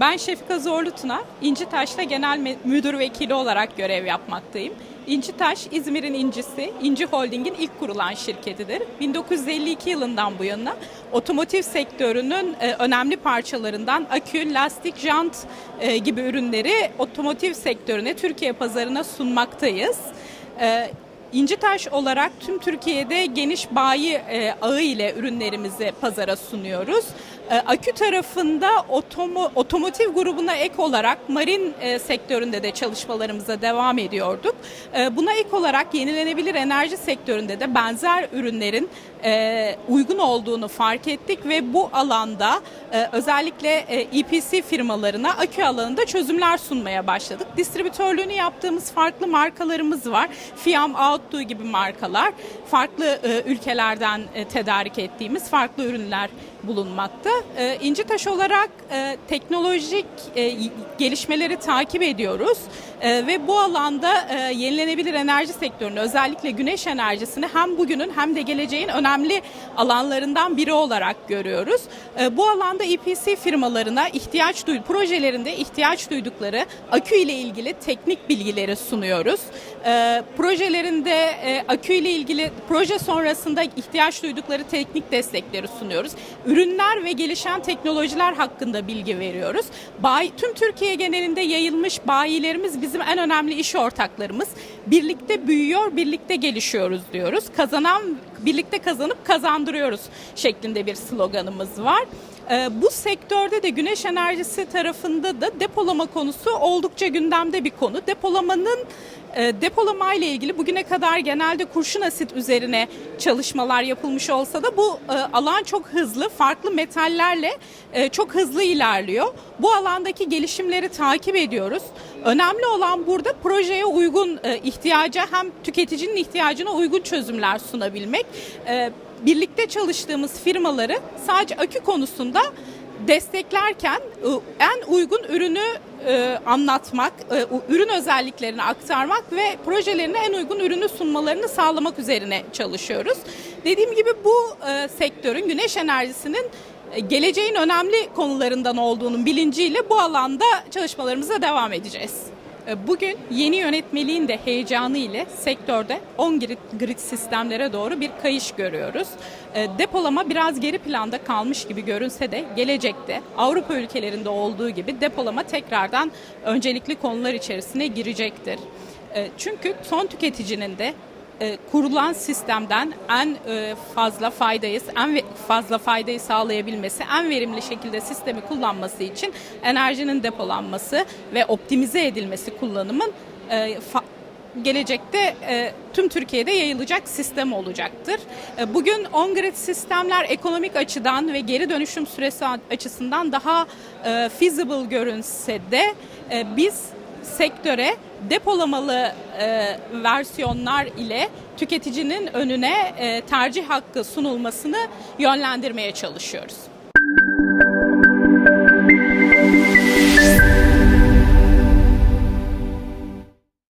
Ben Şefika Zorlutuna, İncitaş'ta genel müdür vekili olarak görev yapmaktayım. İncitaş, İzmir'in incisi, İnci Holding'in ilk kurulan şirketidir. 1952 yılından bu yana otomotiv sektörünün e, önemli parçalarından akü, lastik, jant e, gibi ürünleri otomotiv sektörüne, Türkiye pazarına sunmaktayız. E, İncitaş olarak tüm Türkiye'de geniş bayi e, ağı ile ürünlerimizi pazara sunuyoruz. E, akü tarafında otomo, otomotiv grubuna ek olarak marin e, sektöründe de çalışmalarımıza devam ediyorduk. E, buna ek olarak yenilenebilir enerji sektöründe de benzer ürünlerin e, uygun olduğunu fark ettik ve bu alanda e, özellikle e, EPC firmalarına akü alanında çözümler sunmaya başladık. Distribütörlüğünü yaptığımız farklı markalarımız var. Fiam, Outdo gibi markalar. Farklı e, ülkelerden tedarik ettiğimiz farklı ürünler bulunmakta. E, İncitaş olarak teknolojik gelişmeleri takip ediyoruz ve bu alanda yenilenebilir enerji sektörünü özellikle güneş enerjisini hem bugünün hem de geleceğin önemli alanlarından biri olarak görüyoruz. E, bu alanda EPC firmalarına ihtiyaç duy projelerinde ihtiyaç duydukları akü ile ilgili teknik bilgileri sunuyoruz. E, projelerinde e, akü ile ilgili proje sonrasında ihtiyaç duydukları teknik destekleri sunuyoruz. Ürünler ve gelişen teknolojiler hakkında bilgi veriyoruz. Bayi, tüm Türkiye genelinde yayılmış bayilerimiz bizim en önemli iş ortaklarımız. Birlikte büyüyor, birlikte gelişiyoruz diyoruz. Kazanan birlikte kazanıp kazandırıyoruz şeklinde bir sloganımız var. Ee, Bu sektörde de güneş enerjisi tarafında da depolama konusu oldukça gündemde bir konu. Depolamanın depolama ile ilgili bugüne kadar genelde kurşun asit üzerine çalışmalar yapılmış olsa da bu e, alan çok hızlı, farklı metallerle e, çok hızlı ilerliyor. Bu alandaki gelişimleri takip ediyoruz. Önemli olan burada projeye uygun e, ihtiyaca hem tüketicinin ihtiyacına uygun çözümler sunabilmek. Birlikte çalıştığımız firmaları sadece akü konusunda desteklerken en uygun ürünü e, anlatmak, e, ürün özelliklerini aktarmak ve projelerine en uygun ürünü sunmalarını sağlamak üzerine çalışıyoruz. Dediğim gibi bu e, sektörün güneş enerjisinin e, geleceğin önemli konularından olduğunun bilinciyle bu alanda çalışmalarımıza devam edeceğiz. E, Bugün yeni yönetmeliğin de heyecanı ile sektörde on grid, grid sistemlere doğru bir kayış görüyoruz. E, Depolama biraz geri planda kalmış gibi görünse de gelecekte Avrupa ülkelerinde olduğu gibi depolama tekrardan öncelikli konular içerisine girecektir. E, Çünkü son tüketicinin de e, kurulan sistemden en e, fazla faydayı, en fazla faydayı sağlayabilmesi, en verimli şekilde sistemi kullanması için enerjinin depolanması ve optimize edilmesi kullanımın e, gelecekte tüm Türkiye'de yayılacak sistem olacaktır. Bugün on-grid sistemler ekonomik açıdan ve geri dönüşüm süresi açısından daha feasible görünse de biz sektöre depolamalı e, versiyonlar ile tüketicinin önüne e, tercih hakkı sunulmasını yönlendirmeye çalışıyoruz.